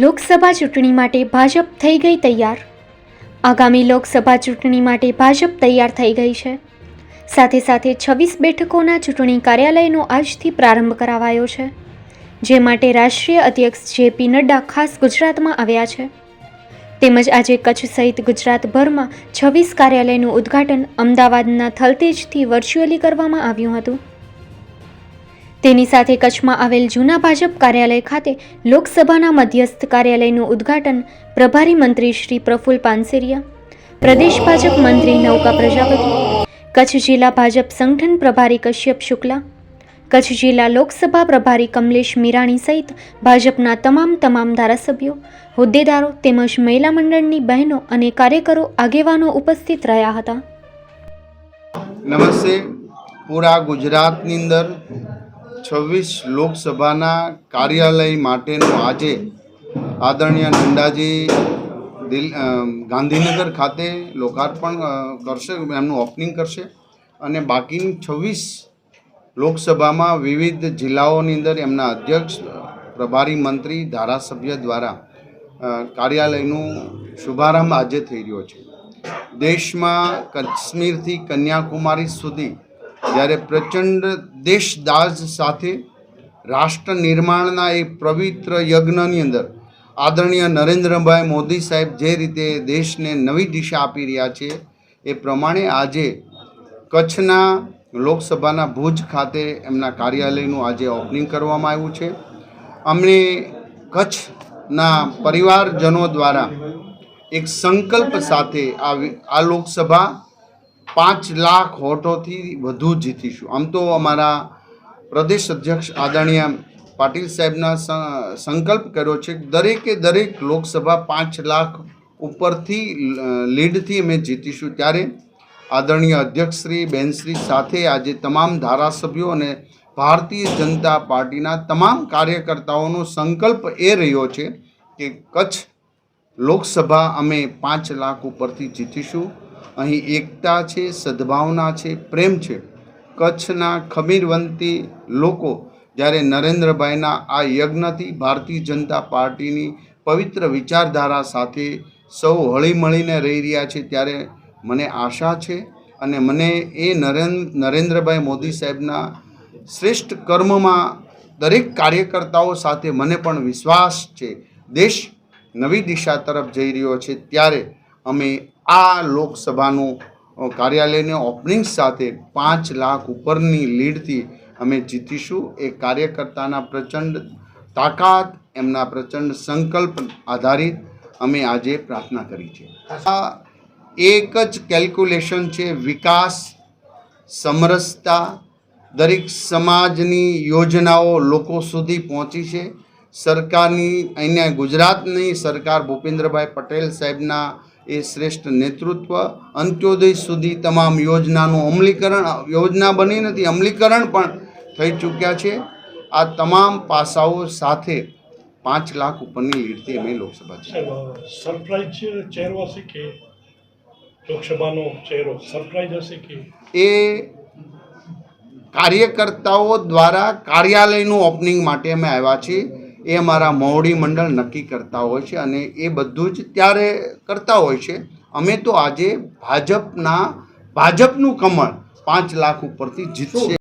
લોકસભા ચૂંટણી માટે ભાજપ થઈ ગઈ તૈયાર. આગામી લોકસભા ચૂંટણી માટે ભાજપ તૈયાર થઈ ગઈ છે. સાથે સાથે છવ્વીસ બેઠકોના ચૂંટણી કાર્યાલયનો આજથી પ્રારંભ કરાવાયો છે, જે માટે રાષ્ટ્રીય અધ્યક્ષ જેપી નડ્ડા ખાસ ગુજરાતમાં આવ્યા છે. તેમજ આજે કચ્છ સહિત ગુજરાતભરમાં છવ્વીસ કાર્યાલયનું ઉદ્ઘાટન અમદાવાદના થલતેજથી વર્ચ્યુઅલી કરવામાં આવ્યું હતું. તેની સાથે કચ્છમાં આવેલ જૂના ભાજપ કાર્યાલય ખાતે લોકસભાના મધ્યસ્થ કાર્યાલયનું ઉદ્ઘાટન પ્રભારી મંત્રી શ્રી પ્રફુલ પાનસેરિયા, પ્રદેશ ભાજપ મંત્રી નૌકા પ્રજાપતિ, કચ્છ જિલ્લા ભાજપ સંગઠન પ્રભારી કશ્યપ શુક્લા, કચ્છ જિલ્લા લોકસભા પ્રભારી કમલેશ મીરાણી સહિત ભાજપના તમામ તમામ ધારાસભ્યો, હોદ્દેદારો તેમજ મહિલા મંડળની બહેનો અને કાર્યકરો આગેવાનો ઉપસ્થિત રહ્યા હતા. નમસ્તે. પૂરા ગુજરાતની અંદર છવ્વીસ લોકસભાના કાર્યાલય માટેનું આજે આદરણીય નંદાજી દિલ ગાંધીનગર ખાતે લોકાર્પણ કરશે, એમનું ઓપનિંગ કરશે. અને બાકીની છવ્વીસ લોકસભામાં વિવિધ જિલ્લાઓની અંદર એમના અધ્યક્ષ, પ્રભારી મંત્રી, ધારાસભ્ય દ્વારા કાર્યાલયનું શુભારંભ આજે થઈ રહ્યો છે. દેશમાં કાશ્મીરથી કન્યાકુમારી સુધી જ્યારે પ્રચંડ દેશદાઝ સાથે રાષ્ટ્ર નિર્માણના એ પવિત્ર યજ્ઞની અંદર આદરણીય નરેન્દ્રભાઈ મોદી સાહેબ જે રીતે દેશને નવી દિશા આપી રહ્યા છે, એ પ્રમાણે આજે કચ્છના લોકસભાના ભુજ ખાતે એમના કાર્યાલયનું આજે ઓપનિંગ કરવામાં આવ્યું છે. અમને કચ્છના પરિવારજનો દ્વારા એક સંકલ્પ સાથે આ આ લોકસભા પાંચ લાખ વોટોથી વધુ જીતીશું. આમ તો અમારા પ્રદેશ અધ્યક્ષ આદરણીય પાટીલ સાહેબના સંકલ્પ કર્યો છે દરેકે દરેક લોકસભા પાંચ લાખ ઉપરથી લીડથી અમે જીતીશું. ત્યારે આદરણીય અધ્યક્ષશ્રી, બેનશ્રી સાથે આજે તમામ ધારાસભ્યો અને ભારતીય જનતા પાર્ટીના તમામ કાર્યકર્તાઓનો સંકલ્પ એ રહ્યો છે કે કચ્છ લોકસભા અમે પાંચ લાખ ઉપરથી જીતીશું. અહીં એકતા છે, સદભાવના છે, પ્રેમ છે. કચ્છના ખમીરવંતી લોકો જ્યારે નરેન્દ્રભાઈના આ યજ્ઞથી ભારતીય જનતા પાર્ટીની પવિત્ર વિચારધારા સાથે સૌ હળીમળીને રહી રહ્યા છે ત્યારે મને આશા છે અને મને એ નરેન, નરેન્દ્રભાઈ મોદી સાહેબના શ્રેષ્ઠ કર્મમાં દરેક કાર્યકર્તાઓ સાથે મને પણ વિશ્વાસ છે. દેશ નવી દિશા તરફ જઈ રહ્યો છે ત્યારે અમે આ લોકસભાનું કાર્યાલયને ઓપનિંગ સાથે પાંચ લાખ ઉપરની લીડથી અમે જીતીશું. એ કાર્યકર્તાના પ્રચંડ તાકાત, એમના પ્રચંડ સંકલ્પ આધારિત અમે આજે પ્રાર્થના કરી છે. આ એક જ કેલ્ક્યુલેશન છે, વિકાસ, સમરસતા. દરેક સમાજની યોજનાઓ લોકો સુધી પહોંચી છે. સરકારની અહીંયા ગુજરાતની સરકાર ભૂપેન્દ્રભાઈ પટેલ સાહેબના એ શ્રેષ્ઠ નેતૃત્વ અંત્યોદય સુધી તમામ યોજનાનું અમલીકરણ યોજના બની નથી અમલીકરણ પણ થઈ ચૂક્યા છે. આ તમામ પાસાઓ સાથે પાંચ લાખ ઉપરની લીડથી અમે લોકસભા છે સરપ્રાઈઝ ચહેરો હશે કે લોકસભાનો ચહેરો સરપ્રાઈઝ હશે કે? એ કાર્યકર્તાઓ દ્વારા કાર્યાલયનું ઓપનિંગ માટે અમે આવ્યા છીએ. એ અમારા મોવડી મંડળ નક્કી કરતા હોય છે અને એ બધું જ ત્યારે કરતા હોય છે. અમે તો આજે ભાજપના, ભાજપનું કમળ પાંચ લાખ ઉપરથી જીતશે.